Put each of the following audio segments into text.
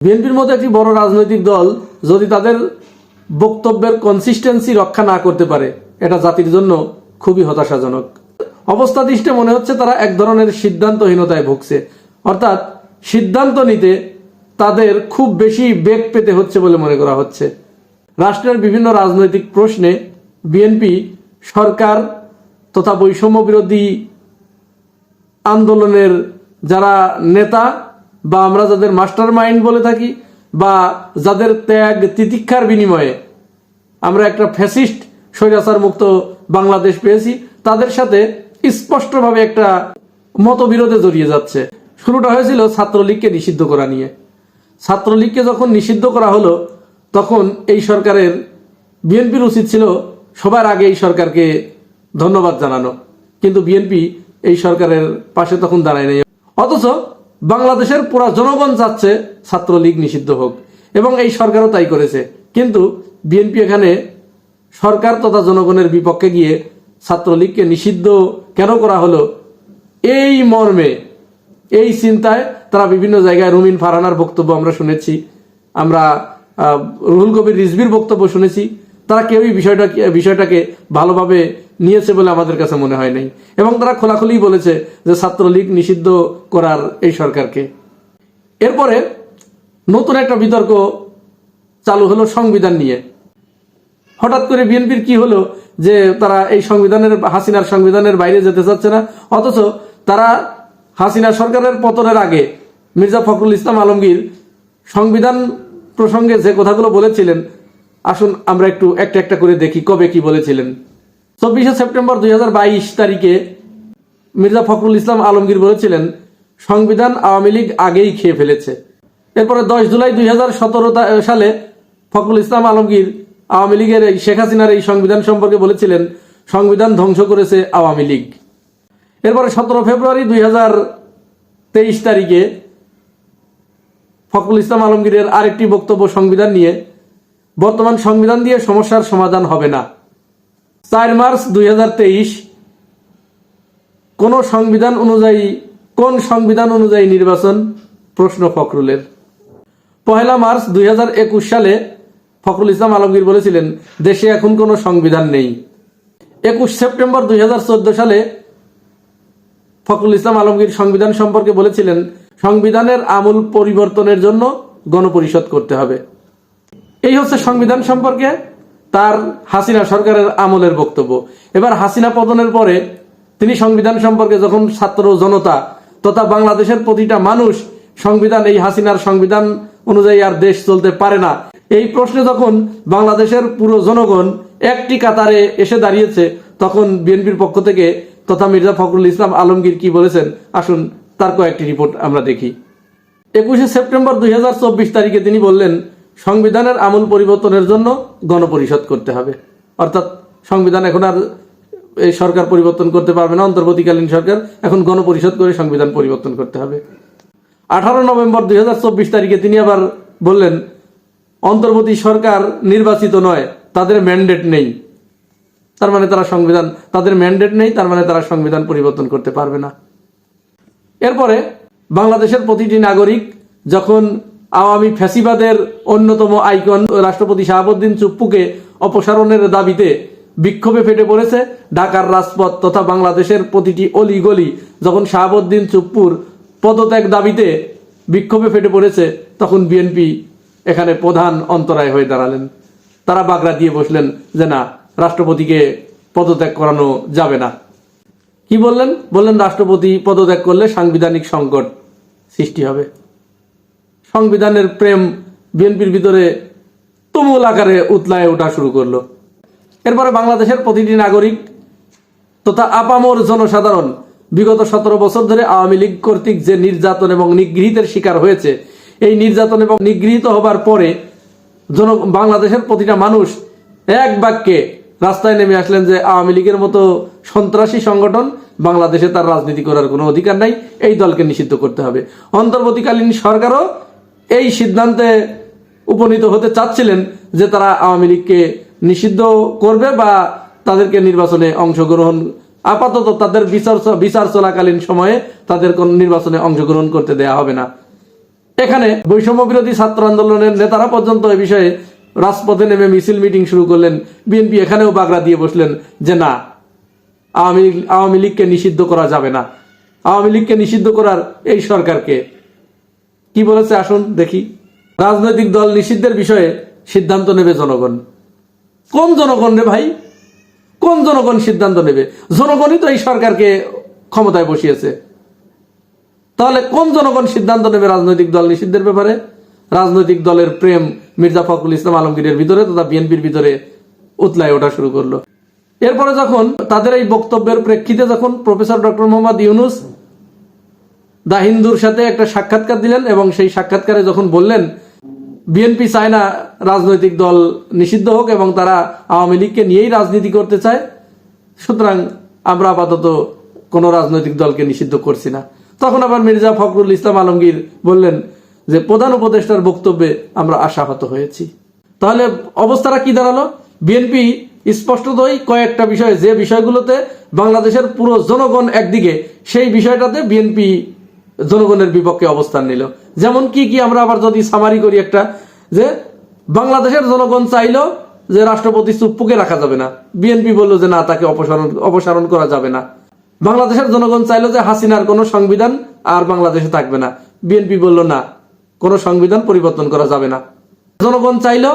বিএনপির মতো একটি বড় রাজনৈতিক দল যদি তাদের বক্তব্যের কনসিস্টেন্সি রক্ষা না করতে পারে, এটা জাতির জন্য খুবই হতাশাজনক। অবস্থা দৃষ্টে মনে হচ্ছে তারা এক ধরনের সিদ্ধান্তহীনতায় ভুগছে। অর্থাৎ সিদ্ধান্ত নিতে তাদের খুব বেশি বেগ পেতে হচ্ছে বলে মনে করা হচ্ছে। রাষ্ট্রের বিভিন্ন রাজনৈতিক প্রশ্নে বিএনপি সরকার তথা বৈষম্য বিরোধী আন্দোলনের যারা নেতা বা আমরা যাদের মাস্টার মাইন্ড বলে থাকি বা যাদের ত্যাগ তিতিক্ষার বিনিময়ে আমরা একটা ফ্যাসিস্ট স্বৈরাচার মুক্ত বাংলাদেশ পেয়েছি, তাদের সাথে স্পষ্টভাবে একটা মতবিরোধে জড়িয়ে যাচ্ছে। শুরুটা হয়েছিল ছাত্রলীগকে নিষিদ্ধ করা নিয়ে। ছাত্রলীগকে যখন নিষিদ্ধ করা হলো, তখন এই সরকারের বিএনপির উচিত ছিল সবার আগে এই সরকারকে ধন্যবাদ জানানো। কিন্তু বিএনপি এই সরকারের পাশে তখন দাঁড়ায় নাই। অথচ বাংলাদেশের পুরা জনগণ চাচ্ছে ছাত্রলীগ নিষিদ্ধ হোক। এবং এই সরকারও তাই করেছে। কিন্তু বিএনপি এখানে সরকার তথা জনগণের বিপক্ষে গিয়ে ছাত্রলীগকে নিষিদ্ধ কেন করা হলো? এই মর্মে, এই চিন্তায় তারা বিভিন্ন জায়গায় রুমিন ফারানার বক্তব্য আমরা শুনেছি। আমরা রুহুল কবির রিজবির বক্তব্য শুনেছি। তারা কেউই বিষয়টা বিষয়টাকে ভালোভাবে নিয়েছে বলে আমাদের কাছে মনে হয় নাই। এবং তারা খোলাখুলি বলেছে যে ছাত্রলীগ নিষিদ্ধ করার এই সরকারকে। এরপরে নতুন একটা বিতর্ক চালু হলো সংবিধান নিয়ে। হঠাৎ করে বিএনপির কি হলো যে তারা এই সংবিধানের, হাসিনার সংবিধানের বাইরে যেতে চাচ্ছে না? অথচ তারা হাসিনা সরকারের পতনের আগে মির্জা ফখরুল ইসলাম আলমগীর সংবিধান প্রসঙ্গে যে কথাগুলো বলেছিলেন আসুন, আমরা একটু একটা একটা করে দেখি কবে কি বলেছিলেন। চব্বিশে সেপ্টেম্বর দুই হাজার বাইশ তারিখে মির্জা ফখরুল ইসলাম আলমগীর বলেছিলেন, সংবিধান আওয়ামী লীগ আগেই খেয়ে ফেলেছে। এরপরে দশ জুলাই দুই হাজার সতেরো সালে ফখরুল ইসলাম আলমগীর আওয়ামী লীগের এই শেখ হাসিনার এই সংবিধান সম্পর্কে বলেছিলেন, সংবিধান ধ্বংস করেছে আওয়ামী লীগ। এরপরে সতেরো ফেব্রুয়ারি দুই হাজার তেইশ তারিখে ফখরুল ইসলাম আলমগীরের আরেকটি বক্তব্য সংবিধান নিয়ে বর্তমান সংবিধান দিয়ে সমস্যার সমাধান হবে না। চার মার্চ দুই হাজার তেইশ, কোন সংবিধান অনুযায়ী, কোন সংবিধান অনুযায়ী নির্বাচন? প্রশ্ন ফখরুলের। পহেলা মার্চ দুই হাজার একুশ সালে ফখরুল ইসলাম আলমগীর বলেছিলেন, দেশে এখন কোনো সংবিধান নেই। একুশ সেপ্টেম্বর দুই হাজার চোদ্দ সালে ফখরুল ইসলাম আলমগীর সংবিধান সম্পর্কে বলেছিলেন, সংবিধানের আমূল পরিবর্তনের জন্য গণপরিষদ করতে হবে। এই হচ্ছে সংবিধান সম্পর্কে তার হাসিনা সরকারের আমলের বক্তব্য। এবার হাসিনা পতনের পরে তিনি সংবিধান সম্পর্কে যখন ছাত্র জনতা তথা বাংলাদেশের প্রতিটা মানুষ সংবিধান, এই হাসিনার সংবিধান অনুযায়ী আর দেশ চলতে পারে না। এই প্রশ্নে যখন বাংলাদেশের পুরো জনগণ একটি কাতারে এসে দাঁড়িয়েছে, তখন বিএনপির পক্ষ থেকে তথা মির্জা ফখরুল ইসলাম আলমগীর কি বলেছেন? আসুন তার কয়েকটি রিপোর্ট আমরা দেখি। একুশে সেপ্টেম্বর দুই হাজার চব্বিশ তারিখে তিনি বললেন সংবিধানের আমূল পরিবর্তনের জন্য গণপরিষদ করতে হবে। অর্থাৎ সংবিধান এখন আর এই সরকার পরিবর্তন করতে পারবে না, অন্তর্বর্তীকালীন সরকার এখন গণপরিষদ করে সংবিধান পরিবর্তন করতে হবে। আঠারো নভেম্বর দুই তারিখে তিনি আবার বললেন, অন্তর্বর্তী সরকার নির্বাচিত নয়, তাদের ম্যান্ডেট নেই। তার মানে তারা সংবিধান, তাদের ম্যান্ডেট নেই, তার মানে তারা সংবিধান পরিবর্তন করতে পারবে না। এরপরে বাংলাদেশের প্রতিটি নাগরিক যখন আওয়ামী ফ্যাসিবাদের অন্যতম আইকন রাষ্ট্রপতি শাহাবুদ্দিন চুপ্পুকে অপসারণের দাবিতে বিক্ষোভে ফেটে পড়েছে ঢাকার রাজপথ তথা বাংলাদেশের প্রতিটি অলি গলি যখন শাহাবুদ্দিন চুপ্পুর পদত্যাগ দাবিতে বিক্ষোভে ফেটে পড়েছে, তখন বিএনপি এখানে প্রধান অন্তরায় হয়ে দাঁড়ালেন। তারা বাগড়া দিয়ে বসলেন যে, না, রাষ্ট্রপতিকে পদত্যাগ করানো যাবে না। কি বললেন? বললেন, রাষ্ট্রপতি পদত্যাগ করলে সাংবিধানিক সংকট সৃষ্টি হবে। সংবিধানের প্রেম বিএনপির ভিতরে তুমুল আকারে উতলায় ওঠা শুরু করল। এরপরে বাংলাদেশের প্রতিটি নাগরিক তথা আপামর জনসাধারণ বিগত সতেরো বছর ধরে আওয়ামী লীগ কর্তৃক যে নির্যাতন এবং নিগৃহীতের শিকার হয়েছে, এই নির্যাতন এবং নিগৃহীত হবার পরে জন, বাংলাদেশের প্রতিটা মানুষ এক বাক্যে রাস্তায় নেমে আসলেন যে আওয়ামী লীগের মতো সন্ত্রাসী সংগঠন বাংলাদেশে তার রাজনীতি করার কোনো অধিকার নাই, এই দলকে নিষিদ্ধ করতে হবে। অন্তর্বর্তীকালীন সরকারও এই সিদ্ধান্তে উপনীত হতে চাচ্ছিলেন যে তারা আওয়ামী লীগকে নিষিদ্ধ করবে বা তাদেরকে নির্বাচনে অংশগ্রহণ, আপাতত তাদের বিচার বিচার চলাকালীন সময়ে তাদের কোন নির্বাচনে অংশগ্রহণ করতে দেয়া হবে না। এখানে বৈষম্য বিরোধী ছাত্র আন্দোলনের নেতারা পর্যন্ত এ বিষয়ে রাজপথে নেমে মিছিল মিটিং শুরু করলেন। বিএনপি এখানেও বাগড়া দিয়ে বসলেন যে না, আওয়ামী আওয়ামী লীগকে নিষিদ্ধ করা যাবে না। আওয়ামী লীগকে নিষিদ্ধ করার এই সরকারকে কি বলেছে? আসুন, দেখি। রাজনৈতিক দল নিষিদ্ধের বিষয়ে সিদ্ধান্ত নেবে জনগণ। কোন জনগণ রে ভাই? কোন জনগণ সিদ্ধান্ত নেবে? জনগণই তো এই সরকারকে ক্ষমতায় বসিয়েছে। তাহলে কোন জনগণ সিদ্ধান্ত নেবে রাজনৈতিক দল নিষিদ্ধের ব্যাপারে? রাজনৈতিক দলের প্রেম মির্জা ফখরুল ইসলাম আলমগীরের ভিতরে তথা বিএনপির ভিতরে উতলায় ওঠা শুরু করল। এরপরে যখন তাদের এই বক্তব্যের প্রেক্ষিতে যখন professor doctor Mohammad Yunus the হিন্দুর সাথে একটা সাক্ষাৎকার দিলেন এবং সেই সাক্ষাৎকারে যখন বললেন, বিএনপি চায় না রাজনৈতিক দল নিষিদ্ধ হোক এবং তারা আওয়ামী লীগকে নিয়েই রাজনীতি করতে চায়, সুতরাং আমরা আপাতত কোনো রাজনৈতিক দলকে নিষিদ্ধ করছি না। তখন আবার মির্জা ফখরুল ইসলাম আলমগীর বললেন যে, প্রধান উপদেষ্টার বক্তব্যে আমরা আশাহত হয়েছি। তাহলে অবস্থাটা কি দাঁড়াল? বিএনপি স্পষ্টতই কয়েকটা বিষয়, যে বিষয়গুলোতে বাংলাদেশের পুরো জনগণ একদিকে, সেই বিষয়টাতে বিএনপি জনগণের বিপক্ষে অবস্থান নিল। যেমন কি কি আমরা আবার যদি সামারি করি একটা, যে বাংলাদেশের জনগণ চাইলো যে রাষ্ট্রপতি চুপ্পুকে রাখা যাবে না। বিএনপি বলল যে না, তাকে অপসারণ অপসারণ করা যাবে না। বাংলাদেশের জনগণ চাইলো যে হাসিনার কোনো সংবিধান আর বাংলাদেশে থাকবে না। বিএনপি বলল না, কোনো সংবিধান পরিবর্তন করা যাবে না। জনগণ চাইলো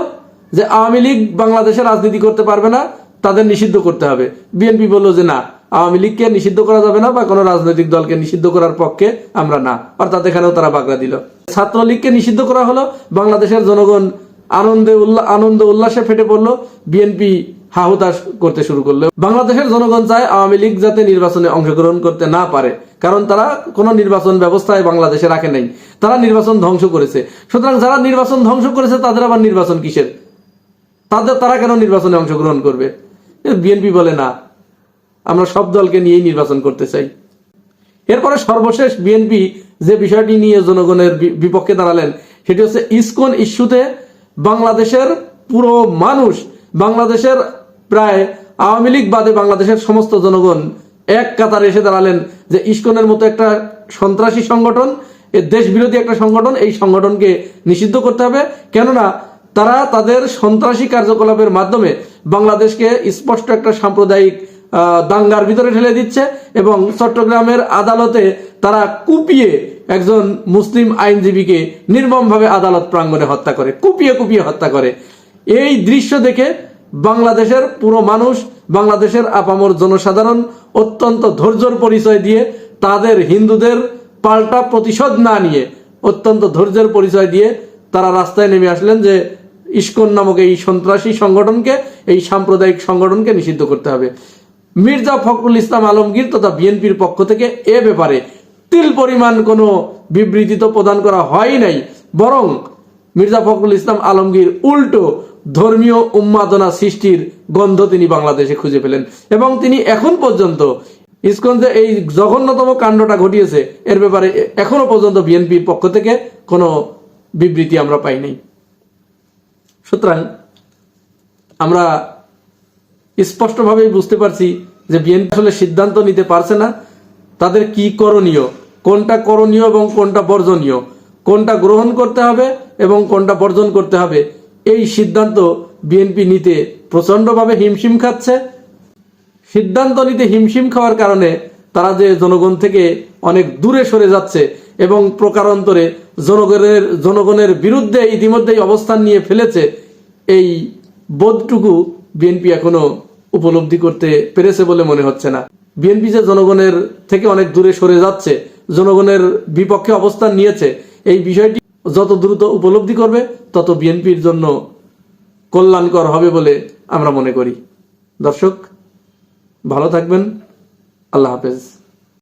যে আওয়ামী লীগ বাংলাদেশে রাজনীতি করতে পারবে না, তাদের নিষিদ্ধ করতে হবে। বিএনপি বলল যে না আওয়ামী লীগকে নিষিদ্ধ করা যাবে না বা কোনো রাজনৈতিক দলকে নিষিদ্ধ করার পক্ষে আমরা না। অর্থাৎ এখানেও তারা বাগড়া দিল। ছাত্রলীগকে নিষিদ্ধ করা হলো, বাংলাদেশের জনগণ আনন্দে উল্লাস আনন্দ উল্লাসে ফেটে পড়ল, বিএনপি হাহুতাশ করতে শুরু করল। বাংলাদেশের জনগণ চায় আওয়ামী লীগ যাতে নির্বাচনে অংশগ্রহণ করতে না পারে, কারণ তারা কোনো নির্বাচন ব্যবস্থায় বাংলাদেশে রাখে নাই। তারা নির্বাচন ধ্বংস করেছে। সুতরাং যারা নির্বাচন ধ্বংস করেছে, তাদের আবার নির্বাচন কিসের? তাদের, তারা কেন নির্বাচনে অংশগ্রহণ করবে? বিএনপি বলে না। আমরা সব দলকে নিয়েই নির্বাচন করতে চাই। এরপরে সর্বশেষ বিএনপি যে বিষয়টি নিয়ে জনগণের বিপক্ষে দাঁড়ালেন, সেটি হচ্ছে ইসকন ইস্যুতে বাংলাদেশের পুরো মানুষ, বাংলাদেশের প্রায় আওয়ামী লীগ বাদে বাংলাদেশের সমস্ত জনগণ এক কাতারে এসে দাঁড়ালেন যে ইস্কনের মতো একটা সন্ত্রাসী সংগঠন দেশ বিরোধী একটা সংগঠন, এই সংগঠনকে নিষিদ্ধ করতে হবে। কেননা তারা তাদের সন্ত্রাসী কার্যকলাপের মাধ্যমে বাংলাদেশকে স্পষ্ট একটা সাম্প্রদায়িক দাঙ্গার ভিতরে ঠেলে দিচ্ছে এবং চট্টগ্রামের আদালতে তারা কুপিয়ে একজন মুসলিম আইনজীবীকে নির্মমভাবে আদালত প্রাঙ্গণে হত্যা করে, কুপিয়ে কুপিয়ে হত্যা করে। এই দৃশ্য দেখে বাংলাদেশের পুরো মানুষ, বাংলাদেশের আপামর জনসাধারণ অত্যন্ত ধৈর্যর পরিচয় দিয়ে তাদের হিন্দুদের পাল্টা প্রতিশোধ না নিয়ে অত্যন্ত ধৈর্যের পরিচয় দিয়ে তারা রাস্তায় নেমে আসলেন যে ইস্কন নামক এই সন্ত্রাসী সংগঠনকে, এই সাম্প্রদায়িক সংগঠনকে নিষিদ্ধ করতে হবে। মির্জা ফখরুল ইসলাম আলমগীর তথা বিএনপির পক্ষ থেকে এ ব্যাপারে তিল পরিমাণ কোনো বিবৃতি তো প্রদান করা হয় নাই, বরং মির্জা ফখরুল ইসলাম আলমগীর উল্টো ধর্মীয় উন্মাদনা সৃষ্টির গন্ধ তিনি বাংলাদেশে খুঁজে পেলেন। এবং তিনি এখন পর্যন্ত ইসকন এই জঘন্যতম কাণ্ডটা ঘটিয়েছে, এর ব্যাপারে এখনও পর্যন্ত বিএনপির পক্ষ থেকে কোনো বিবৃতি আমরা পাই নাই। সুতরাং আমরা স্পষ্টভাবেই বুঝতে পারছি যে বিএনপি আসলে সিদ্ধান্ত নিতে পারছে না। তাদের কি করণীয়? কোনটা করণীয় এবং কোনটা বর্জনীয়? কোনটা গ্রহণ করতে হবে এবং কোনটা বর্জন করতে হবে? এই সিদ্ধান্ত বিএনপি নিতে প্রচন্ডভাবে হিমশিম খাচ্ছে। সিদ্ধান্ত নিতে হিমশিম খাওয়ার কারণে তারা যে জনগণ থেকে অনেক দূরে সরে যাচ্ছে এবং প্রকারান্তরে জনগণের জনগণের বিরুদ্ধে ইতিমধ্যেই অবস্থান নিয়ে ফেলেছে, এই বোধটুকু বিএনপি এখনও উপলব্ধি করতে পেরেছে বলে মনে হচ্ছে না। বিএনপি যে জনগণের থেকে অনেক দূরে সরে যাচ্ছে, জনগণের বিপক্ষে অবস্থান নিয়েছে, এই বিষয়টি যত দ্রুত উপলব্ধি করবে, তত বিএনপির জন্য কল্যাণকর হবে বলে আমরা মনে করি। দর্শক, ভালো থাকবেন। আল্লাহ হাফেজ।